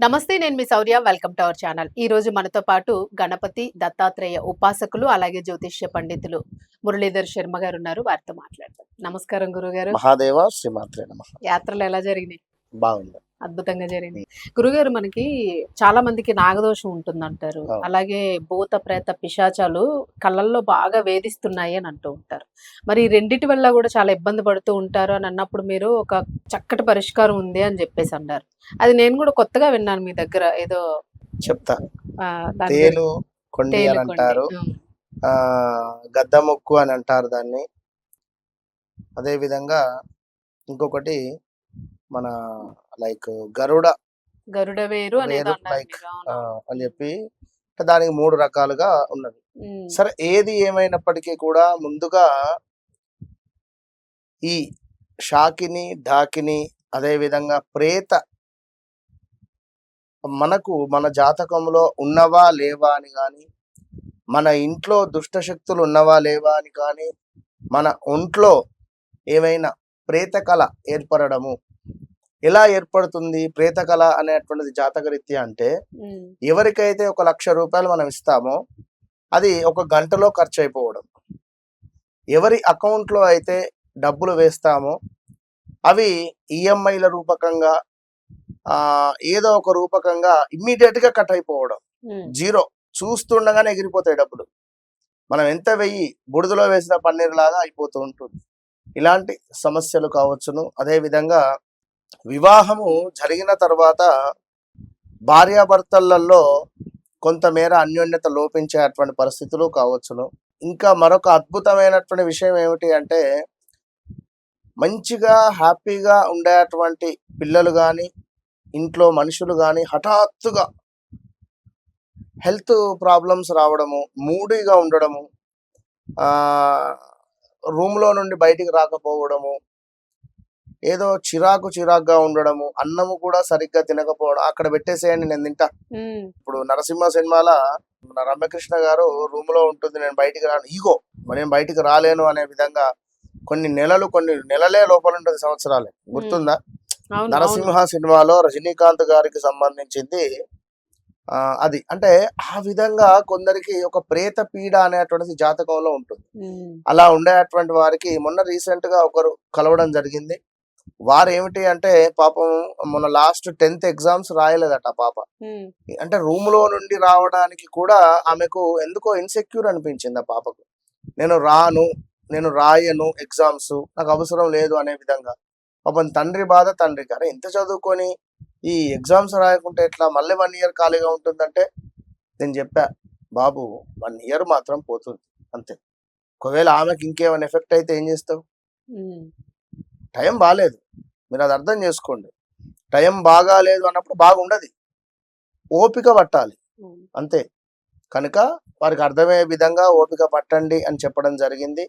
నమస్తే నేను మీ Shourya. Welcome to our channel. ఈ రోజు మనతో పాటు గణపతి దత్తాత్రేయ ఉపాసకులు అలాగే జ్యోతిష్య పండితులు మురళీధర్ శర్మ గారు ఉన్నారు. వారితో మాట్లాడతాం నమస్కారం గురుగారు. మహాదేవ శ్రీమాత్రే నమ. యాత్రలు ఎలా జరిగినాయి? బాగుంది. అద్భుతంగా జరిగినాయి గురుగారు మనకి చాలా మందికి నాగదోషం ఉంటుందంటారు. అవును. అలాగే భూత ప్రేత పిశాచాలు కళ్ళల్లో బాగా వేధిస్తున్నాయి అని అంటూ ఉంటారు. మరి రెండిటి వల్ల కూడా చాలా ఇబ్బంది పడుతూ ఉంటారు అని అన్నప్పుడు మీరు ఒక చక్కటి పరిష్కారం ఉంది అని చెప్పేసి అన్నారు. అది నేను కూడా కొత్తగా విన్నాను మీ దగ్గర ఏదో చెప్తా. తేలు కొండి అని. అంటారు. గద్ద ముక్కు అని అంటారు దాన్ని. అదే విధంగా ఇంకొకటి మన లైక్ గరుడ గరుడ వేరు అవును. అని చెప్పి దానికి మూడు రకాలుగా ఉన్నది సరే ఏది ఏమైనప్పటికీ కూడా ముందుగా ఈ షాకిని ఢాకిని అదే విధంగా ప్రేత మనకు మన జాతకంలో ఉన్నవా లేవా అని కానీ మన ఇంట్లో దుష్ట శక్తులు ఉన్నవా లేవా అని కానీ మన ఒంట్లో ఏమైనా ప్రేత కళ ఏర్పడము ఎలా ఏర్పడుతుంది ప్రేత కళ అనేటువంటిది జాతకరీత్యా అంటే ఎవరికైతే ఒక లక్ష రూపాయలు మనం ఇస్తామో అది ఒక గంటలో ఖర్చు అయిపోవడం ఎవరి అకౌంట్లో అయితే డబ్బులు వేస్తామో అవి ఈఎంఐల రూపకంగా ఆ, ఏదో ఒక రూపకంగా ఇమ్మీడియట్గా కట్ అయిపోవడం జీరో. చూస్తుండగానే ఎగిరిపోతాయి డబ్బులు. మనం ఎంత వెయ్యి బుడిదలో వేసిన పన్నీర్ లాగా అయిపోతూ ఉంటుంది. ఇలాంటి సమస్యలు కావచ్చును. అదే విధంగా వివాహము జరిగిన తర్వాత భార్యాభర్తలలో కొంతమేర అన్యోన్యత లోపించేటువంటి పరిస్థితులు కావచ్చును. ఇంకా మరొక అద్భుతమైనటువంటి విషయం ఏమిటి అంటే మంచిగా హ్యాపీగా ఉండేటువంటి పిల్లలు కానీ ఇంట్లో మనుషులు కానీ హఠాత్తుగా హెల్త్ ప్రాబ్లమ్స్ రావడము మూడీగా ఉండడము రూమ్లో నుండి బయటికి రాకపోవడము ఏదో చిరాకు చిరాకుగా ఉండడము అన్నము కూడా సరిగ్గా తినకపోవడం అక్కడ పెట్టేసేయండి నేను తింటా. ఇప్పుడు నరసింహ సినిమాల రమ్యకృష్ణ గారు రూమ్లో ఉంటుంది నేను బయటికి రాను. ఈగో నేను బయటికి రాలేను అనే విధంగా కొన్ని నెలలు కొన్ని నెలలే లోపల ఉంటుంది సంవత్సరాలే. గుర్తుందా. నరసింహ సినిమాలో రజనీకాంత్ గారికి సంబంధించింది ఆ, అది. అంటే ఆ విధంగా కొందరికి ఒక ప్రేత పీడ అనేటువంటిది జాతకంలో ఉంటుంది. అలా ఉండేటువంటి వారికి మొన్న రీసెంట్గా ఒకరు కలవడం జరిగింది. వారు ఏమిటి అంటే పాపం మొన్న లాస్ట్ టెన్త్ ఎగ్జామ్స్ రాయలేదట పాప. అంటే రూమ్లో నుండి రావడానికి కూడా ఆమెకు ఎందుకో ఇన్సెక్యూర్ అనిపించింది ఆ పాపకు. నేను రాను నేను రాయను ఎగ్జామ్స్ నాకు అవసరం లేదు అనే విధంగా. పాపం తండ్రి బాధ తండ్రి కానీ ఎంత చదువుకొని ఈ ఎగ్జామ్స్ రాయకుంటే ఎట్లా? మళ్ళీ వన్ ఇయర్ ఖాళీగా ఉంటుందంటే? నేను చెప్పా బాబు వన్ ఇయర్ మాత్రం పోతుంది అంతే. ఒకవేళ ఆమెకి ఇంకేమైనా ఎఫెక్ట్ అయితే ఏం చేస్తావు? టైం బాగాలేదు మీరు అది అర్థం చేసుకోండి. టైం బాగాలేదు అన్నప్పుడు బాగుండదు. ఓపిక పట్టాలి. అంతే. కనుక వారికి అర్థమయ్యే విధంగా ఓపిక పట్టండి అని చెప్పడం జరిగింది.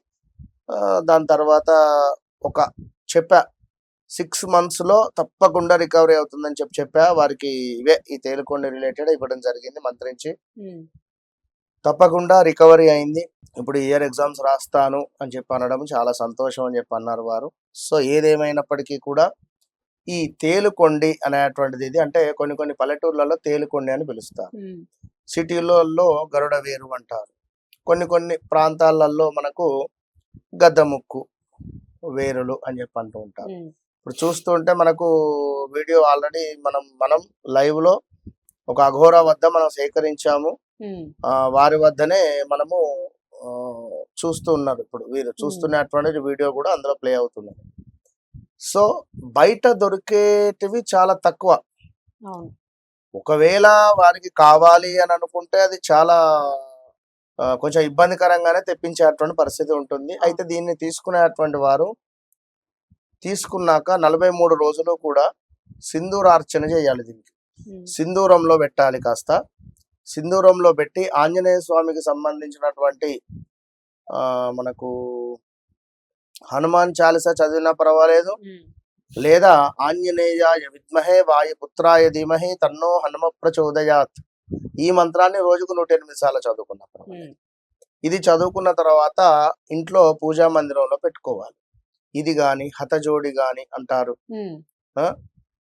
ఆ, దాని తర్వాత ఒక చెప్పా. సిక్స్ మంత్స్లో తప్పకుండా రికవరీ అవుతుందని చెప్పి చెప్పా. వారికి ఇవే ఈ తేలుకొండ రిలేటెడ్ ఇవ్వడం జరిగింది మంత్రించి. తప్పకుండా రికవరీ అయింది. ఇప్పుడు ఇయర్ ఎగ్జామ్స్ రాస్తాను అని చెప్పి అనడం చాలా సంతోషం అని చెప్పి అన్నారు వారు. సో ఏదేమైనప్పటికీ కూడా ఈ తేలుకొండి అనేటువంటిది ఇది అంటే కొన్ని కొన్ని పల్లెటూర్లలో తేలుకొండి అని పిలుస్తారు. సిటీలలో గరుడ వేరు అంటారు. కొన్ని కొన్ని ప్రాంతాలలో మనకు గద్దముక్కు వేరులు అని చెప్పి అంటూ ఉంటారు. ఇప్పుడు చూస్తుంటే మనకు వీడియో ఆల్రెడీ మనం మనం లైవ్లో ఒక అఘోరా వద్ద మనం సేకరించాము. వారి వద్దనే మనము చూస్తూ ఉన్నారు ఇప్పుడు. వీరు చూస్తున్నటువంటి వీడియో కూడా అందులో ప్లే అవుతుంది సో బయట దొరికేటివి చాలా తక్కువ. ఒకవేళ వారికి కావాలి అని అనుకుంటే అది చాలా కొంచెం ఇబ్బందికరంగానే తెప్పించేటువంటి పరిస్థితి ఉంటుంది. అయితే దీన్ని తీసుకునేటువంటి వారు తీసుకున్నాక నలభై మూడు రోజులు కూడా సింధూరార్చన చేయాలి దీనికి. సింధూరంలో పెట్టాలి కాస్త. సింధూరంలో పెట్టి ఆంజనేయ స్వామికి సంబంధించినటువంటి ఆ మనకు హనుమాన్ చాలీస చదివినా పర్వాలేదు. లేదా ఆంజనేయాయ విద్మహే వాయుపుత్రాయ ధీమహి తన్నో హనుమ ప్రచోదయాత్. ఈ మంత్రాన్ని రోజుకు నూట ఎనిమిది సార్లు చదువుకున్నా ఇది చదువుకున్న తర్వాత ఇంట్లో పూజా మందిరంలో పెట్టుకోవాలి. ఇది గాని హతజోడి గాని అంటారు.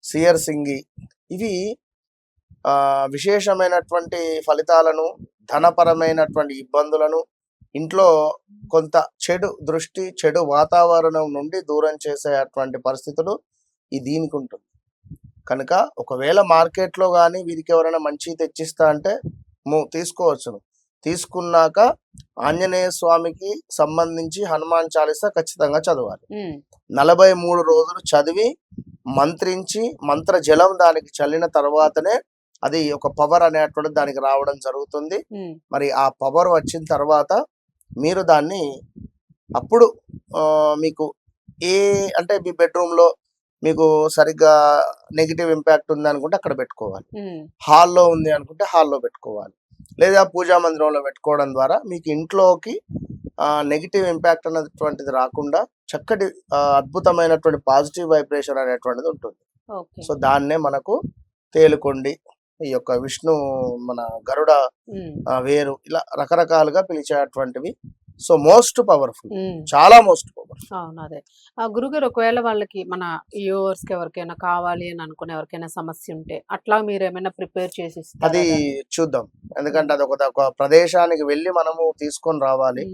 సియర్ సింగి. ఇవి విశేషమైనటువంటి ఫలితాలను ధనపరమైనటువంటి ఇబ్బందులను ఇంట్లో కొంత చెడు దృష్టి చెడు వాతావరణం నుండి దూరం చేసేటువంటి పరిస్థితులు ఈ దీనికి ఉంటుంది. కనుక ఒకవేళ మార్కెట్లో కానీ వీరికి ఎవరైనా మంచి తెచ్చిస్తా అంటే తీసుకోవచ్చును తీసుకున్నాక ఆంజనేయ స్వామికి సంబంధించి హనుమాన్ చాలీసా ఖచ్చితంగా చదవాలి. నలభై మూడు రోజులు చదివి మంత్రించి మంత్ర జలం దానికి చల్లిన తర్వాతనే అది ఒక పవర్ అనేటువంటి దానికి రావడం జరుగుతుంది. మరి ఆ పవర్ వచ్చిన తర్వాత మీరు దాన్ని అప్పుడు మీకు ఏ అంటే మీ బెడ్రూమ్లో మీకు సరిగ్గా నెగిటివ్ ఇంపాక్ట్ ఉంది అనుకుంటే అక్కడ పెట్టుకోవాలి. హాల్లో ఉంది అనుకుంటే హాల్లో పెట్టుకోవాలి. లేదా పూజా మందిరంలో పెట్టుకోవడం ద్వారా మీకు ఇంట్లోకి నెగిటివ్ ఇంపాక్ట్ అనేటువంటిది రాకుండా చక్కటి అద్భుతమైనటువంటి పాజిటివ్ వైబ్రేషన్ అనేటువంటిది ఉంటుంది. సో దాన్నే మనకు తేలుకొండి. ఈ యొక్క విష్ణు మన గరుడ వేరు ఇలా రకరకాలుగా పిలిచేటువంటివి. So most powerful. చాలా మోస్ట్ పవర్ఫుల్. అవును అదే. ఆ గురుగారు ఒకవేళ వాళ్ళకి మన వ్యూవర్స్కి ఎవరికైనా కావాలి అని అనుకునే ఎవరికైనా సమస్య ఉంటే అట్లా మీరు ఏమైనా ప్రిపేర్ చేసి అది? చూద్దాం. ఎందుకంటే అది ఒక ప్రదేశానికి వెళ్ళి మనము తీసుకొని రావాలి.